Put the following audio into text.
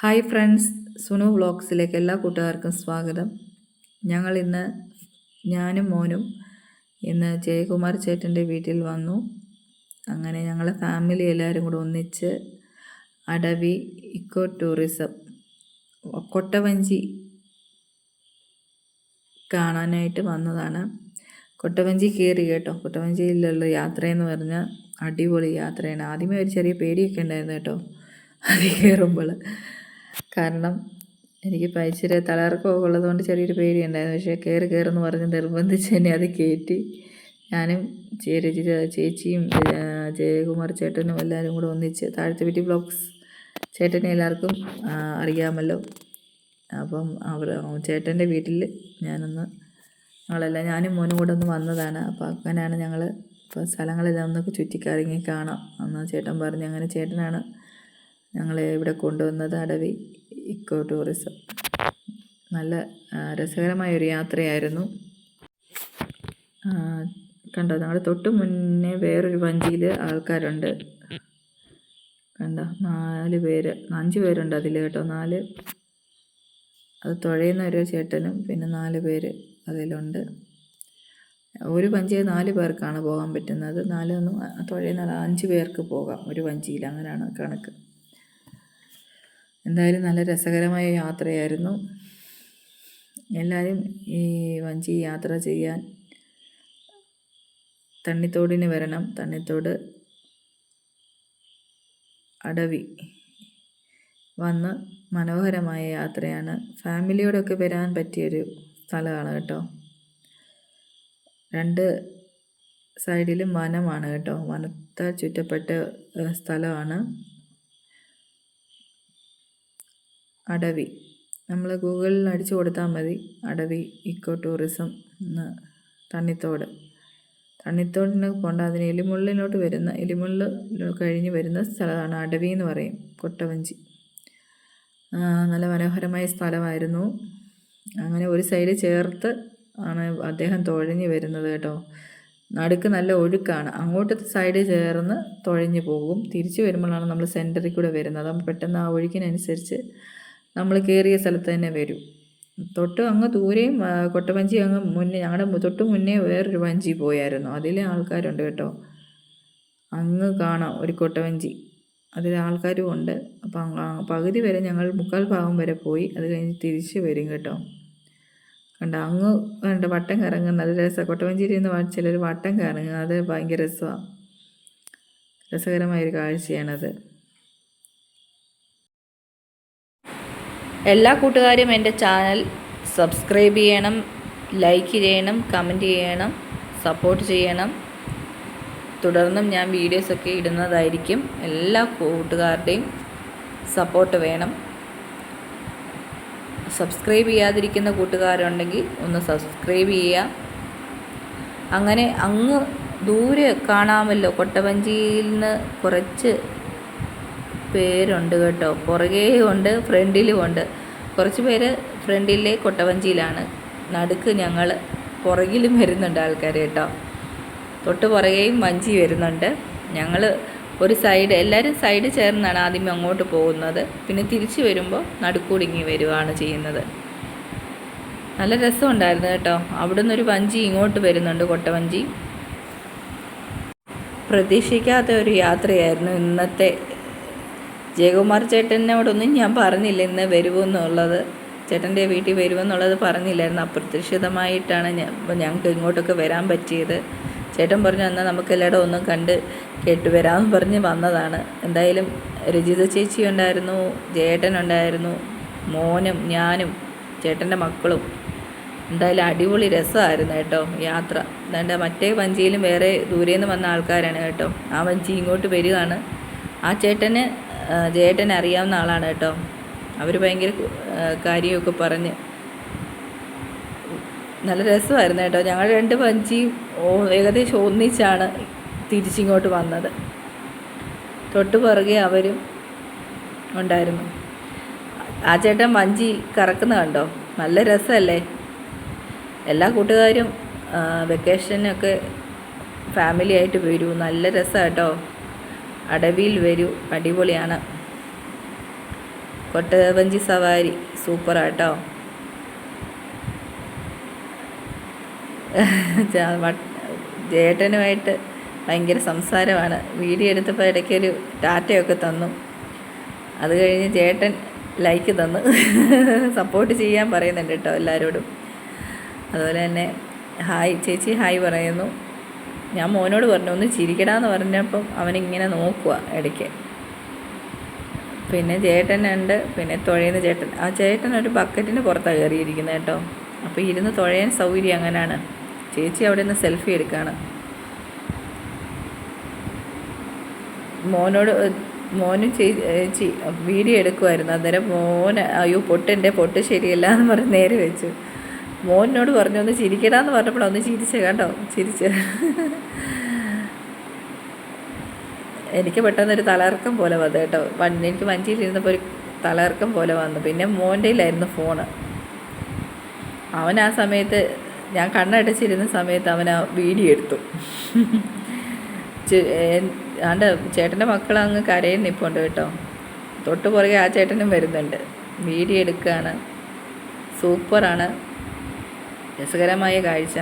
Hi friends Sunu വ്ളോഗ്സിലേക്ക് എല്ലാ കൂട്ടുകാർക്കും സ്വാഗതം. ഞങ്ങൾ ഇന്ന് ഞാനും മോനും ഇന്ന് ജയകുമാർ ചേട്ടന്റെ വീട്ടിൽ വന്നു. അങ്ങനെ ഞങ്ങളെ ഫാമിലി എല്ലാവരും കൂടെ ഒന്നിച്ച് അടവി ഇക്കോ ടൂറിസം കൊട്ടവഞ്ചി കാണാനായിട്ട് വന്നതാണ്. കൊട്ടവഞ്ചി കയറി കേട്ടോ. കൊട്ടവഞ്ചിയിലുള്ള യാത്രയെന്ന് പറഞ്ഞാൽ അടിപൊളി യാത്രയാണ്. ആദ്യമേ ഒരു ചെറിയ പേടിയൊക്കെ ഉണ്ടായിരുന്നു കേട്ടോ. അത് കയറുമ്പോൾ. കാരണം എനിക്ക് പൈച്ചിരി തലകറക്കമൊക്കെ ഉള്ളതുകൊണ്ട് ചെറിയൊരു പേടിയുണ്ടായിരുന്നു. പക്ഷേ കയറി കയറുമെന്ന് പറഞ്ഞ് നിർബന്ധിച്ച് എന്നെ അത് കയറ്റി ഞാനും ചേ- ചേച്ചിയും ജയകുമാർ ചേട്ടനും എല്ലാവരും കൂടെ ഒന്നിച്ച് താഴത്തെ വീട്ടി ബ്ലോഗ്സ് ചേട്ടനെ എല്ലാവർക്കും അറിയാമല്ലോ. അപ്പം അവർ ചേട്ടന്റെ വീട്ടിൽ ഞാനൊന്ന് ഞങ്ങളെല്ലാം ഞാനും മോനും കൂടെ ഒന്ന് വന്നതാണ്. അപ്പോൾ അങ്ങനെയാണ് ഞങ്ങൾ ഇപ്പോൾ സ്ഥലങ്ങളെല്ലാം ഒന്നൊക്കെ ചുറ്റിക്കറങ്ങി കാണാം എന്ന് ചേട്ടൻ പറഞ്ഞു. അങ്ങനെ ചേട്ടനാണ് ഞങ്ങളെ ഇവിടെ കൊണ്ടുവന്നത് അടവി ഇക്കോ ടൂറിസം. നല്ല രസകരമായ ഒരു യാത്രയായിരുന്നു. കണ്ടോ ഞങ്ങളുടെ തൊട്ട് മുന്നേ വേറൊരു വഞ്ചിയിൽ ആൾക്കാരുണ്ട്. കണ്ടോ നാല് പേര് അഞ്ച് പേരുണ്ട് അതിൽ കേട്ടോ നാല്. അത് തുഴയുന്ന ഒരു ചേട്ടനും പിന്നെ നാല് പേര് അതിലുണ്ട്. ഒരു വഞ്ചിയിൽ നാല് പേർക്കാണ് പോകാൻ പറ്റുന്നത്. നാലൊന്നും തുഴയുന്ന അഞ്ച് പേർക്ക് പോകാം ഒരു വഞ്ചിയിൽ. അങ്ങനെയാണ് കണക്ക്. എന്തായാലും നല്ല രസകരമായ യാത്രയായിരുന്നു. എല്ലാവരും ഈ വഞ്ചി യാത്ര ചെയ്യാൻ തണ്ണിത്തോടിന് വരണം. തണ്ണിത്തോട് അടവി വന്ന് മനോഹരമായ യാത്രയാണ്. ഫാമിലിയോടൊക്കെ വരാൻ പറ്റിയൊരു സ്ഥലമാണ് കേട്ടോ. രണ്ട് സൈഡിലും വനമാണ് കേട്ടോ. വനത്താൽ ചുറ്റപ്പെട്ട സ്ഥലമാണ്. അടവി. നമ്മൾ ഗൂഗിളിൽ അടിച്ചു കൊടുത്താൽ മതി. അടവി ഇക്കോ ടൂറിസം എന്ന് തണ്ണിത്തോട്. തണ്ണിത്തോടിന് പോകേണ്ട അതിന് എലിമുള്ളിലോട്ട് വരുന്ന എലിമുള്ളിൽ കഴിഞ്ഞ് വരുന്ന സ്ഥലമാണ് അടവി എന്ന് പറയും. കൊട്ടവഞ്ചി. നല്ല മനോഹരമായ സ്ഥലമായിരുന്നു. അങ്ങനെ ഒരു സൈഡ് ചേർത്ത് ആണ് അദ്ദേഹം തുഴഞ്ഞ് വരുന്നത് കേട്ടോ. നടുക്ക് നല്ല ഒഴുക്കാണ്. അങ്ങോട്ടത്തെ സൈഡ് ചേർന്ന് തുഴഞ്ഞു പോകും. തിരിച്ചു വരുമ്പോഴാണ് നമ്മൾ സെന്ററിൽ കൂടെ വരുന്നത്. അപ്പം പെട്ടെന്ന് ആ ഒഴുക്കിനനുസരിച്ച് നമ്മൾ കയറിയ സ്ഥലത്ത് തന്നെ വരും. തൊട്ട് അങ്ങ് ദൂരെയും കൊട്ടവഞ്ചി അങ്ങ് മുന്നേ ഞങ്ങളുടെ തൊട്ട് മുന്നേ വേറൊരു വഞ്ചി പോയായിരുന്നു. അതിലെ ആൾക്കാരുണ്ട് കേട്ടോ. അങ്ങ് കാണാം ഒരു കൊട്ടവഞ്ചി. അതിൽ ആൾക്കാരും ഉണ്ട്. അപ്പം പകുതി വരെ ഞങ്ങൾ മുക്കാൽ ഭാഗം വരെ പോയി. അത് കഴിഞ്ഞ് തിരിച്ച് വരും കേട്ടോ. കണ്ട അങ്ങ് കണ്ട വട്ടം കറങ്ങുന്ന നല്ല രസമാണ് കൊട്ടവഞ്ചിയിൽ നിന്ന് ചിലർ വട്ടം കറങ്ങുക അത് ഭയങ്കര രസമാണ് രസകരമായൊരു കാഴ്ചയാണത്. എല്ലാ കൂട്ടുകാരും എന്റെ ചാനൽ സബ്സ്ക്രൈബ് ചെയ്യണം ലൈക്ക് ചെയ്യണം കമന്റ് ചെയ്യണം സപ്പോർട്ട് ചെയ്യണം. തുടർന്നും ഞാൻ വീഡിയോസൊക്കെ ഇടുന്നതായിരിക്കും. എല്ലാ കൂട്ടുകാരുടെയും സപ്പോർട്ട് വേണം. സബ്സ്ക്രൈബ് ചെയ്യാതിരിക്കുന്ന കൂട്ടുകാരുണ്ടെങ്കിൽ ഒന്ന് സബ്സ്ക്രൈബ് ചെയ്യുക. അങ്ങനെ അങ്ങ് ദൂരെ കാണാമല്ലോ. കൊട്ടവഞ്ചിയിൽ നിന്ന് കുറച്ച് പേരുണ്ട് കേട്ടോ. പുറകേ ഉണ്ട് ഫ്രണ്ടിലും ഉണ്ട്. കുറച്ച് പേര് ഫ്രണ്ടിലെ കൊട്ടവഞ്ചിയിലാണ്. നടുക്ക് ഞങ്ങൾ പുറകിലും വരുന്നുണ്ട് ആൾക്കാർ കേട്ടോ. തൊട്ട് പുറകെയും വഞ്ചി വരുന്നുണ്ട്. ഞങ്ങൾ ഒരു സൈഡ് എല്ലാവരും സൈഡ് ചേർന്നാണ് ആദ്യം അങ്ങോട്ട് പോകുന്നത്. പിന്നെ തിരിച്ചു വരുമ്പോൾ നടുക്കൂടിങ്ങി വരുവാണ് ചെയ്യുന്നത്. നല്ല രസമുണ്ടായിരുന്നു കേട്ടോ. അവിടെ നിന്നൊരു വഞ്ചി ഇങ്ങോട്ട് വരുന്നുണ്ട് കൊട്ടവഞ്ചി. പ്രതീക്ഷിക്കാത്ത ഒരു യാത്രയായിരുന്നു ഇന്നത്തെ ജയകുമാർ ചേട്ടനോടൊന്നും ഞാൻ പറഞ്ഞില്ല ഇന്ന് വരുമെന്നുള്ളത് ചേട്ടന്റെ വീട്ടിൽ വരുമെന്നുള്ളത് പറഞ്ഞില്ലായിരുന്നു. അപ്രതീക്ഷിതമായിട്ടാണ് ഞങ്ങൾക്ക് ഇങ്ങോട്ടൊക്കെ വരാൻ പറ്റിയത്. ചേട്ടൻ പറഞ്ഞു എന്നാൽ നമുക്ക് എല്ലായിടും ഒന്നും കണ്ട് കേട്ട് വരാമെന്ന് പറഞ്ഞ് വന്നതാണ്. എന്തായാലും രജിത ചേച്ചി ഉണ്ടായിരുന്നു ജയേട്ടനുണ്ടായിരുന്നു മോനും ഞാനും ചേട്ടന്റെ മക്കളും. എന്തായാലും അടിപൊളി രസമായിരുന്നു കേട്ടോ യാത്ര. എന്താണ്ട് മറ്റേ വഞ്ചിയിലും വേറെ ദൂരെ നിന്ന് വന്ന ആൾക്കാരാണ് കേട്ടോ. ആ വഞ്ചി ഇങ്ങോട്ട് വരികയാണ്. ആ ചേട്ടന് ആ, ജയേട്ടനെ അറിയാവുന്ന ആളാണ് കേട്ടോ. അവർ ഭയങ്കര കാര്യമൊക്കെ പറഞ്ഞ്. നല്ല രസമായിരുന്നു കേട്ടോ. ഞങ്ങൾ രണ്ട് വഞ്ചിയും ഏകദേശം ഒന്നിച്ചാണ് തിരിച്ചിങ്ങോട്ട് വന്നത്. തൊട്ട് പുറകെ അവരും ഉണ്ടായിരുന്നു. ആ ചേട്ടൻ വഞ്ചി കറക്കുന്ന കണ്ടോ? നല്ല രസമല്ലേ? എല്ലാ കൂട്ടുകാരും വെക്കേഷനൊക്കെ ഫാമിലി ആയിട്ട് വരൂ. നല്ല രസമാണ് കേട്ടോ. അടവിയിൽ വരൂ. അടിപൊളിയാണ്. കൊട്ടവഞ്ചി സവാരി. സൂപ്പറാട്ടോ. ജേട്ടനുമായിട്ട് ഭയങ്കര സംസാരമാണ്. വീഡിയോ എടുത്തപ്പോൾ ഇടയ്ക്ക് ഇടയ്ക്കൊരു ടാറ്റയൊക്കെ തന്നു. അത് കഴിഞ്ഞ് ചേട്ടൻ ലൈക്ക് തന്നു. സപ്പോർട്ട് ചെയ്യാൻ പറയുന്നുണ്ട് കേട്ടോ എല്ലാവരോടും അതുപോലെ തന്നെ ഹായ് ചേച്ചി ഹായ് പറയുന്നു. ഞാൻ മോനോട് പറഞ്ഞു ഒന്ന് ചിരിക്കടാന്ന് പറഞ്ഞപ്പം അവനിങ്ങനെ നോക്കുക ഇടയ്ക്ക്. പിന്നെ ചേട്ടനുണ്ട് പിന്നെ തുഴയുന്ന ചേട്ടൻ. ആ ചേട്ടൻ ഒരു ബക്കറ്റിന് പുറത്താണ് കയറിയിരിക്കുന്നത് കേട്ടോ. അപ്പോൾ ഇരുന്ന് തുഴയാൻ സൗകര്യം അങ്ങനെയാണ് ചേച്ചി അവിടെ നിന്ന് സെൽഫി എടുക്കുകയാണ് മോനോട് മോനും ചേച്ചി വീഡിയോ എടുക്കുമായിരുന്നു അന്നേരം മോന് അയ്യോ പൊട്ടെന്റെ പൊട്ട് ശരിയല്ല എന്ന് പറഞ്ഞ് നേരെ വെച്ചു. മോനോട് പറഞ്ഞു ഒന്ന് ചിരിക്കടാന്ന് പറഞ്ഞപ്പോൾ ഒന്ന് ചിരിച്ച കേട്ടോ ചിരിച്ച്. എനിക്ക് പെട്ടെന്നൊരു തലർക്കം പോലെ വന്നു കേട്ടോ. എനിക്ക് വഞ്ചിയിലിരുന്നപ്പോൾ ഒരു തലർക്കം പോലെ വന്നു. പിന്നെ മോന്റെ കയ്യിലായിരുന്നു ഫോണ്. അവൻ ആ സമയത്ത് ഞാൻ കണ്ണടച്ചിരുന്ന സമയത്ത് അവൻ ആ വീഡിയോ എടുത്തു. ആണ്ട് ചേട്ടന്റെ മക്കൾ അങ്ങ് കരയിൽ നിൽപ്പുണ്ട് കേട്ടോ. തൊട്ട് പുറകെ ആ ചേട്ടനും വരുന്നുണ്ട്. വീഡിയോ എടുക്കുകയാണ്. സൂപ്പറാണ്. രസകരമായ കാഴ്ച.